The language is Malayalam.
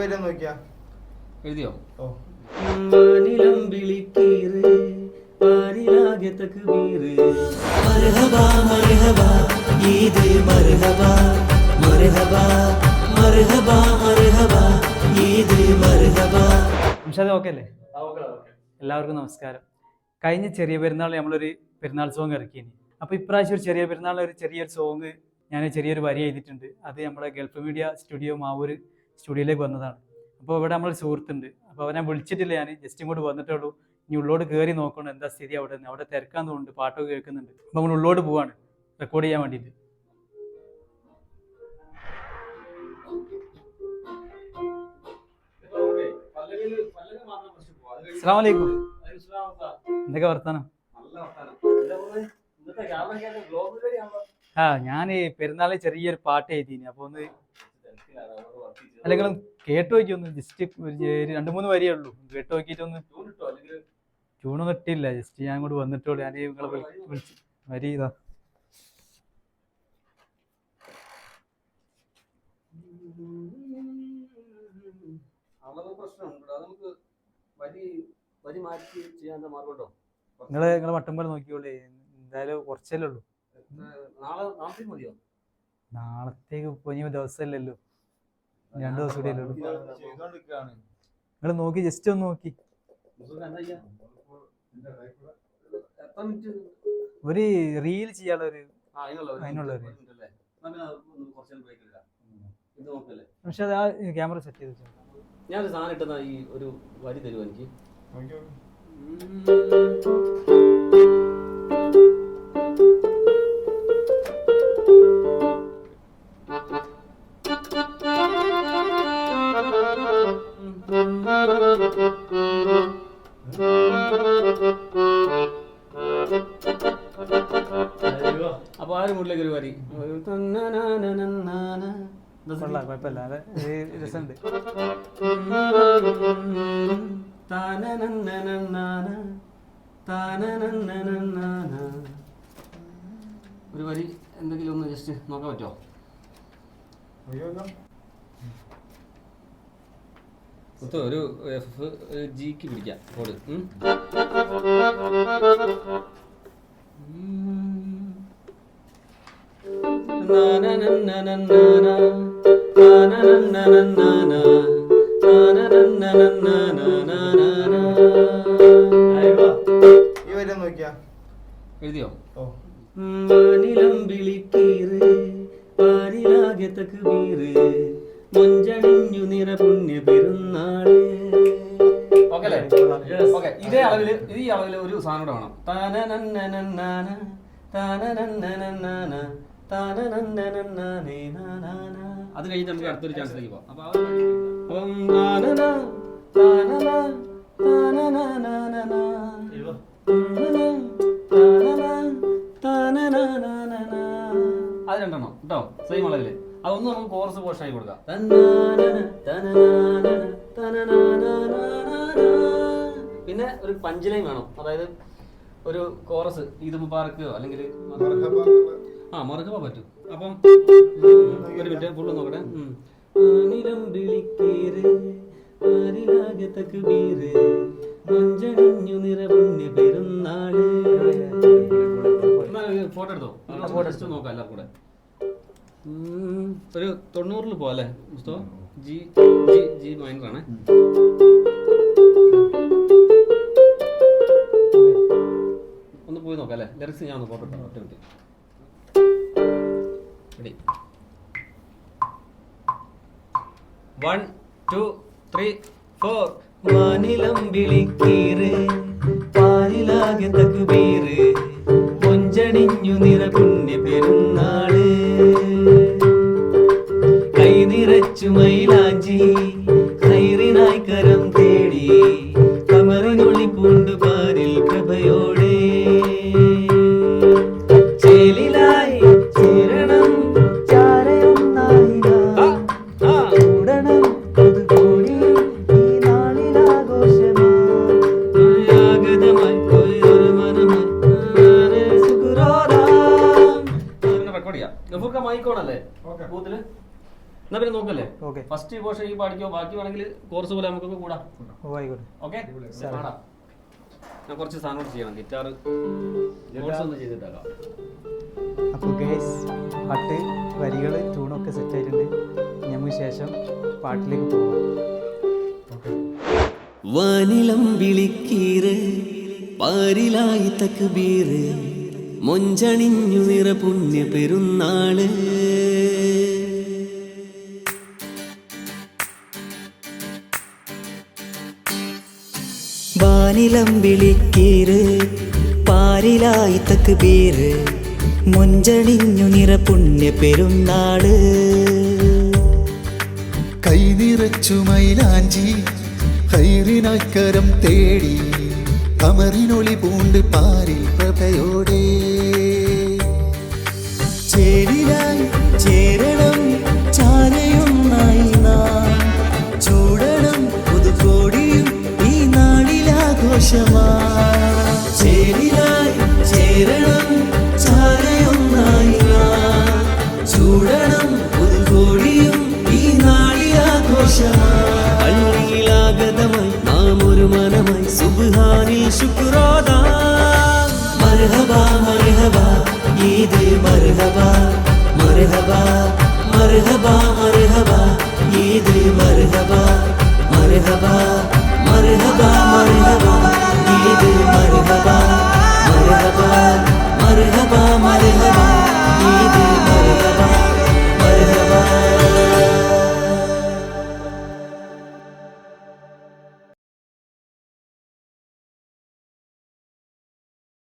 വരെ നോക്കിയാ? എഴുതിയോ? ഓ. മാനിലം വിളിക്കീറ് പാരിലാകെ തക്ബീറ് മർഹബ മർഹബ ഈദ് മർഹബ മർഹബ മർഹബ മർഹബ ഈദ് മർഹബ ഓക്കെ അല്ലേ? എല്ലാവർക്കും നമസ്കാരം. കഴിഞ്ഞ ചെറിയ പെരുന്നാൾ നമ്മളൊരു പെരുന്നാൾ സോങ് ഇറക്കിയിനി. അപ്പോൾ ഇപ്രാവശ്യം ഒരു ചെറിയ പെരുന്നാൾ ഒരു ചെറിയൊരു സോങ് ഞാൻ ചെറിയൊരു വരി എഴുതിയിട്ടുണ്ട്. അത് നമ്മുടെ ഗൾഫ് മീഡിയ സ്റ്റുഡിയോ മാവൂർ സ്റ്റുഡിയോയിലേക്ക് വന്നതാണ്. അപ്പോൾ ഇവിടെ നമ്മളൊരു സുഹൃത്തുണ്ട്. അപ്പോൾ അവനെ വിളിച്ചിട്ടില്ല ഞാൻ. ജസ്റ്റ് ഇങ്ങോട്ട് വന്നിട്ടേ ഉള്ളൂ. ഇനി ഉള്ളോട് കയറി നോക്കണം. എന്താ സ്ഥിതി അവിടെ? നിന്ന് അവിടെ തിരക്കാൻ തോന്നുന്നുണ്ട്. പാട്ടൊക്കെ കേൾക്കുന്നുണ്ട്. അപ്പോൾ നമ്മൾ ഉള്ളോട് പോവാണ്. റെക്കോർഡ് ചെയ്യാൻ വേണ്ടിയിട്ട്. എന്തൊക്കെ വർത്താനം? ആ ഞാൻ പെരുന്നാളിൽ ചെറിയൊരു പാട്ട് എഴുതിനി. അപ്പോൾ ഒന്ന് അല്ലെങ്കിലും കേട്ട് നോക്കി ഒന്ന് ജസ്റ്റ് ഒരു രണ്ട് മൂന്ന് വരിയേ ഉള്ളൂ. കേട്ട് നോക്കിയിട്ട് ഒന്ന് ട്യൂണൊന്നും ഇട്ടില്ല ജസ്റ്റ് ഞാൻ ഇങ്ങോട്ട് വന്നിട്ടുള്ളൂ ഞാൻ നിങ്ങളെ വിളി- വിളിച്ച് വരി ഇതാ. നിങ്ങൾ നിങ്ങളെ മട്ടം പോലെ നോക്കിയോളേ എന്തായാലും കുറച്ചല്ലേ ഉള്ളൂ. നാളത്തേക്ക് ഇപ്പൊ ഇനി ദിവസമല്ലല്ലോ. രണ്ടു ദിവസം കൂടി അല്ലേ ഉള്ളൂ നിങ്ങൾ നോക്കി ജസ്റ്റ് ഒന്ന് നോക്കി. ഒരു റീൽ ചെയ്യാനുള്ള ഒരു അതിനുള്ള ഒരു പക്ഷെ അത് ആ ക്യാമറ സെറ്റ് ചെയ്ത് വെച്ചോ. ഞാനൊരു സാധനം ഇട്ടുന്ന ഈ ഒരു വരി തരുമോ എനിക്ക്? അപ്പൊ ആ ഒരു മൂഡിലേക്ക് ഒരു വരി ഒരു? കൊള്ളാം കുഴപ്പമില്ല അത് രസമുണ്ട് വരി എന്തെങ്കിലും ഒന്ന് ജസ്റ്റ് നോക്കാൻ പറ്റോ മുത്ത് ഒരു എഫ് ജിക്ക് പിടിക്കാം കോഡ് എഴുതിയോ? ഓ. വാനിലം വിളിക്കീറ് പാരിലാകെ തക്ബീറ് മൊഞ്ചണിഞ്ഞു നിറ പുണ്യ പെരുന്നാൾ അല്ലേ? ഓക്കെ ഇതേ അളവിൽ ഇത് ഈ അളവിൽ ഒരു സാധനം കൂടെ വേണം. താനനന്നനന്നാന, താനനന്നനന്നാന, താനനന്നനന്നാനേ നാനാന. അത് കഴിഞ്ഞ് നമുക്ക് അടുത്തൊരു ചാൻസിലേക്ക് പോവാം. അത് രണ്ടെണ്ണം കേട്ടോ സെയിം അളവിൽ അതൊന്നും നമുക്ക് കോറസ് ആയി കൊടുക്കാം. പിന്നെ ഒരു പഞ്ച് ലൈൻ വേണം അതായത് ഒരു കോറസ് ഈദ് മുബാറക്കോ അല്ലെങ്കിൽ ആ മറുകവ പറ്റും. അപ്പം ഒരു മിനിറ്റ് ഫുള്ള് നോക്കട്ടെ. ഉം. ആനിലം വിളിക്കേറ് ആരിലാകത്തക്ക് തക്ബീറ് മഞ്ചണിഞ്ഞു നിറ പുണ്യ പെരുന്നാൾ ഫോട്ടോ എടുത്തോ? ഫോട്ടോ എടുത്തോ. നോക്കാം എല്ലാവർക്കും കൂടെ. ഒരു തൊണ്ണൂറിൽ പോലെ മുസ്തോ ജി ജി ജി മൈനറാണ്. ഒന്ന് പോയി നോക്കാം അല്ലേ? ലിറിക്സ് ഞാൻ ഒന്ന് ഫോട്ടോ എടുക്കാം ഒറ്റ minute. Ready one two three four വാനിലം വിളിക്കീറ് പാലിലാകെ തക്ബീറ് മൊഞ്ചണിഞ്ഞു നിറ പുണ്യ പെരുന്നാൾ. കൈ നിറച്ചു മൈലാഞ്ചി കൈറിനായി കരം മൈക്കോണല്ലേ? ഓക്കെ. ബൂത്തിൽ? എന്നാ പിന്നെ നോക്കല്ലേ? ഓക്കെ. ഫസ്റ്റ് പോർഷൻ ഈ പാടിക്കോ? ബാക്കി വേണമെങ്കിൽ കോർസ് പോലെ നമുക്കൊക്കെ കൂടാം. ഓക്കെ. ഞാൻ കുറച്ച് സാധനം ചെയ്യണം ഗിറ്റാർ ഒന്ന് ചെയ്തിട്ടേക്കാം. അപ്പോൾ ഗേസ് പാട്ട് വരികൾ ട്യൂണൊക്കെ സെറ്റ് ആയിട്ടുണ്ട്. ഇനി നമുക്ക് ശേഷം പാട്ടിലേക്ക് പോകാം വാനിലം വിളിക്കീറ് പാരിലായി തക്ബീറ് മൊഞ്ചണിഞ്ഞു നിറ പുണ്യ പെരുന്നാൾ. വാനിലം വിളിക്കീര് പാരിലായി പേര് മൊഞ്ചണിഞ്ഞു നിറ പുണ്യ പെരുന്നാൾ കൈനിറച്ചു മൈലാഞ്ചി ഹൈറിനാക്കരം തേടി കമറിനൊളി പൂണ്ട് പാരിൽ പ്രഭയോടെ. ചേരിലായി ചേരണം ചാരയൊന്നായി നാം. ചൂടണം പുതുക്കോടിയും ഈ നാടിലാഘോഷമാ മർഹബ മർഹബ മർഹബ ഈദ് മർഹബ മർഹബ മർഹബ മർഹബ ഈദ് മർഹബ മർഹബ മർഹബ മർഹബ ഈദ്